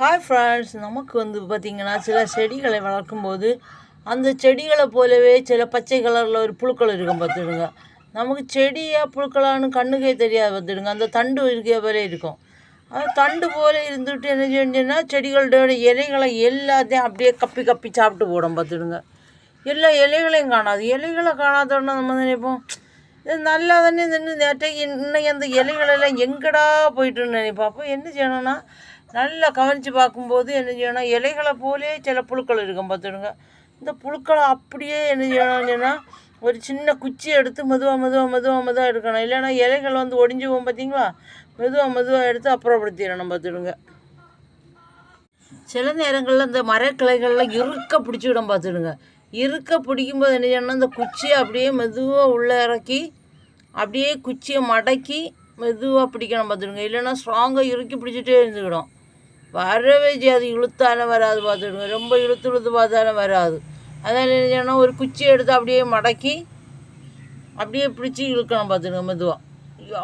Hi friends நமக்கு வந்து பார்த்திங்கன்னா சில செடிகளை வளர்க்கும்போது அந்த செடிகளை போலவே சில பச்சை கலரில் ஒரு புழுக்கள் இருக்கும் பார்த்துடுங்க. நமக்கு செடியாக புழுக்களான்னு கண்ணுக்கே தெரியாது பார்த்துடுங்க. அந்த தண்டு இருக்கிற போல இருக்கும். அது தண்டு போல இருந்துட்டு என்ன செஞ்சோன்னா செடிகளோட இலைகளை எல்லாத்தையும் அப்படியே கப்பி கப்பி சாப்பிட்டு போடும் பார்த்துடுங்க. எல்லா இலைகளையும் காணாது. இலைகளை காணாதோடனே நம்ம நினைப்போம்? இது நல்லா தானே நின்று நேற்றைக்கு இன்னைக்கு அந்த இலைகளெல்லாம் எங்கடா போயிட்டுன்னு நினைப்போம். அப்போ என்ன செய்யணும்னா நல்லா கவனித்து பார்க்கும்போது என்ன செய்யணும் இலைகளை போலே சில புழுக்கள் இருக்கும் பார்த்துடுங்க. இந்த புழுக்களை அப்படியே என்ன செய்யணும்னா ஒரு சின்ன குச்சி எடுத்து மெதுவாக மெதுவாக மெதுவாக மெதுவாக எடுக்கணும். இல்லைன்னா இலைகள் வந்து ஒடிஞ்சு போகும் பார்த்தீங்களா? மெதுவாக மெதுவாக எடுத்து அப்புறப்படுத்திடணும் பார்த்துடுங்க. சில நேரங்களில் இந்த மரக்கிளைகளில் இறுக்க பிடிச்சிவிடும் பார்த்துடுங்க. இறுக்க பிடிக்கும்போது என்ன செய்யணும் இந்த குச்சியை அப்படியே மெதுவாக உள்ளே இறக்கி அப்படியே குச்சியை மடக்கி மெதுவாக பிடிக்கணும் பார்த்துடுங்க. இல்லைன்னா ஸ்ட்ராங்காக இறுக்கி பிடிச்சிட்டே இருந்துக்கிடும். வரவே செய்யாது. இழுத்தாலும் வராது பார்த்துடுங்க ரொம்ப இழுத்து இழுத்து பார்த்தாலும் வராது. அதனால் என்ன செய்யணும் ஒரு குச்சியை எடுத்து அப்படியே மடக்கி அப்படியே பிடிச்சி இழுக்கணும் பார்த்துடுங்க மெதுவாக ஐயோ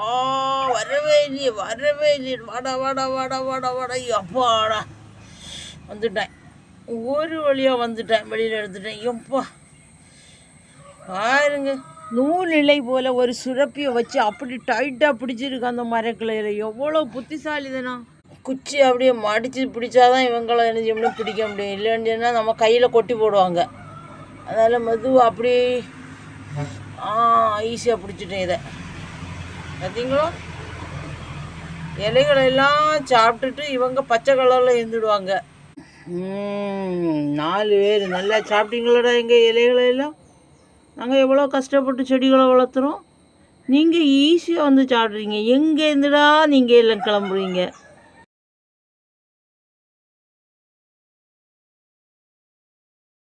வரவே இல்லையே வரவே இல்லையே. வாடா வாடா வாடா வாடா வாடா. எப்பாடா வந்துட்டேன். ஒரு வழியாக வந்துட்டேன். வெளியில் எடுத்துட்டேன். எப்பா. பாருங்க. நூல் இலை போல் ஒரு சுரப்பியை வச்சு அப்படி டைட்டாக பிடிச்சிருக்கு அந்த மரக்கிளையில். எவ்வளோ புத்திசாலிதனா. குச்சி அப்படியே மடித்து பிடிச்சாதான் இவங்களை என்ன செய்யணும் பிடிக்க முடியும். இல்லைன்னு சொன்னால் நம்ம கையில் கொட்டி போடுவாங்க. அதனால் மெதுவாக அப்படி ஆ ஈஸியாக பிடிச்சிட்டேன் இதை. பார்த்தீங்களா இலைகளெல்லாம் சாப்பிட்டுட்டு இவங்க பச்சை கலரில் இருந்துடுவாங்க. நாலு பேர். நல்லா சாப்பிட்டீங்களடா எங்கள் இலைகளெல்லாம் நாங்கள் எவ்வளோ கஷ்டப்பட்டு செடிகளை வளர்த்துறோம். நீங்கள் ஈஸியாக வந்து சாப்பிட்றீங்க. எங்கே இருந்துடா நீங்கள் எல்லாம் கிளம்புறீங்க?